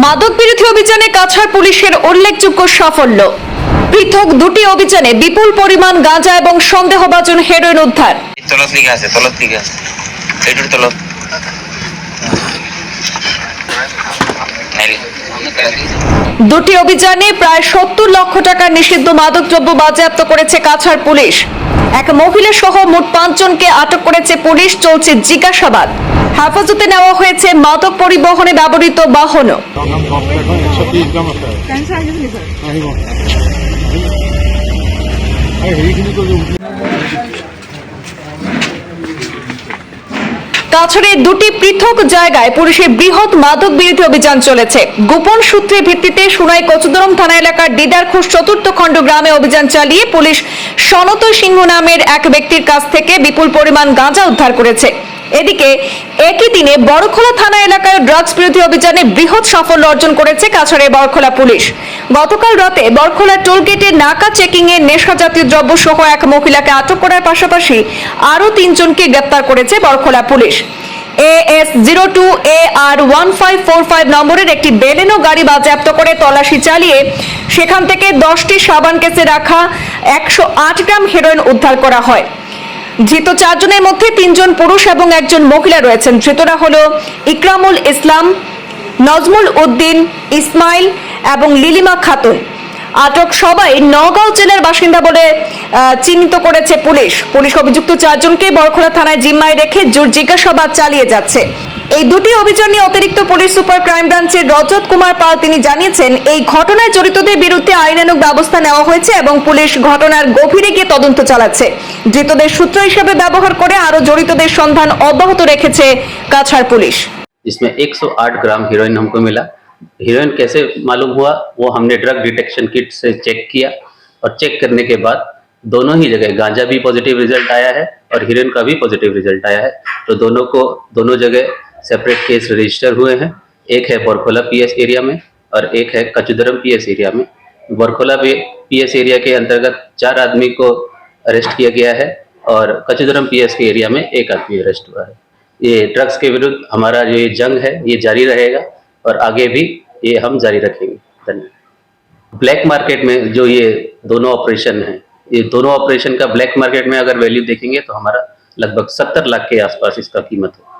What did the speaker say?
মাদক বিরোধী অভিযানে কাছাড় পুলিশের উল্লেখযোগ্য সাফল্য। পৃথক দুটি অভিযানে বিপুল পরিমাণ গাঁজা এবং সন্দেহভাজন হেরোইন উদ্ধার। আছে তলত আছে। এইটোৰ তলত দুটি অভিযানে প্রায় সত্তর লক্ষ টাকার নিষিদ্ধ মাদকদ্রব্য বাজেয়াপ্ত করেছে কাছাড় পুলিশ। এক মহিলা সহ মোট পাঁচজনকে আটক করেছে পুলিশ, চলছে জিজ্ঞাসাবাদ। হেফাজতে নেওয়া হয়েছে মাদক পরিবহনে ব্যবহৃত বাহনও। তো যে- কাছাড়ে দুটি পৃথক জায়গায় পুলিশের বৃহৎ মাদক বিরোধী অভিযান চলেছে। গোপন সূত্রের ভিত্তিতে সুনাই কচুদরম থানা এলাকার দিদারখোস চতুর্থ খণ্ড গ্রামে অভিযান চালিয়ে পুলিশ সনত সিংহ নামের এক ব্যক্তির কাছ থেকে বিপুল পরিমাণ গাঁজা উদ্ধার করেছে। এদিকে, একই দিনে বড়খোলা থানা এলাকায় ড্রাগস বিরোধী অভিযানে বৃহৎ সাফল্য অর্জন করেছে কাছাড়ের বড়খোলা পুলিশ। গতকাল রাতে বড়খোলা টোলগেটে নাকা চেকিং এ নেশা জাতীয় দ্রব্য সহ এক মহিলাকে আটক করার পাশাপাশি আরও তিনজনকে গ্রেপ্তার করেছে Barkhola police. AS zero two A R one five four five নম্বরের একটি বেলেনো গাড়ি বাজেয়াপ্ত করে তল্লাশি চালিয়ে সেখান থেকে দশটি সাবান কেসে রাখা একশো আট গ্রাম হেরোইন উদ্ধার করা হয়। ধৃত চারজনের মধ্যে তিনজন পুরুষ এবং একজন মহিলা রয়েছেন। ধৃতরা হল ইকরামুল ইসলাম, নজমুল উদ্দিন, ইসমাইল এবং লিলিমা খাতুন আটক সবাই নগাঁও জেলার বাসিন্দা বলে আহ, চিহ্নিত করেছে পুলিশ পুলিশ অভিযুক্ত চারজনকে বড়খোলা থানায় জিম্মায় রেখে জোর জিজ্ঞাসাবাদ চালিয়ে যাচ্ছে এই দুটি অভিযান নিয়ে অতিরিক্ত পুলিশ সুপার ক্রাইম ব্রাঞ্চের রজত কুমার পাল তিনি জানিয়েছেন এই ঘটনায় জড়িতদের বিরুদ্ধে আইনানুগ ব্যবস্থা নেওয়া হয়েছে এবং পুলিশ ঘটনার গভীরে গিয়ে তদন্ত চালাচ্ছে ধৃতদের সূত্র হিসেবে ব্যবহার করে আরো জড়িতদের সন্ধান অব্যাহত রেখেছে কাছাড় পুলিশ जिसमें 108 ग्राम हीरोइन हमको मिला हीरोइन कैसे मालूम हुआ, वो हमने ड्रग डिटेक्शन किट से चेक किया और चेक करने के बाद दोनों ही जगह गांजा भी पॉजिटिव रिज़ल्ट आया है और हीरोइन का भी पॉजिटिव रिज़ल्ट आया है। तो दोनों को, दोनों जगह सेपरेट केस रजिस्टर हुए हैं। एक है बोरखोला पीएस एरिया में और एक है कचुदरम पीएस एरिया में। बोरखोला पीएस एरिया के अंतर्गत चार आदमी को अरेस्ट किया गया है और कचुदरम पीएस के एरिया में एक आदमी अरेस्ट हुआ है। ये ड्रग्स के विरुद्ध हमारा जो ये जंग है, ये जारी रहेगा। और आगे भी ये हम जारी रखेंगे। धन्यवाद। ब्लैक मार्केट में जो ये दोनों ऑपरेशन है, ये दोनों ऑपरेशन का ब्लैक मार्केट में अगर वैल्यू देखेंगे तो हमारा लगभग सत्तर लाख के आसपास इसका कीमत है।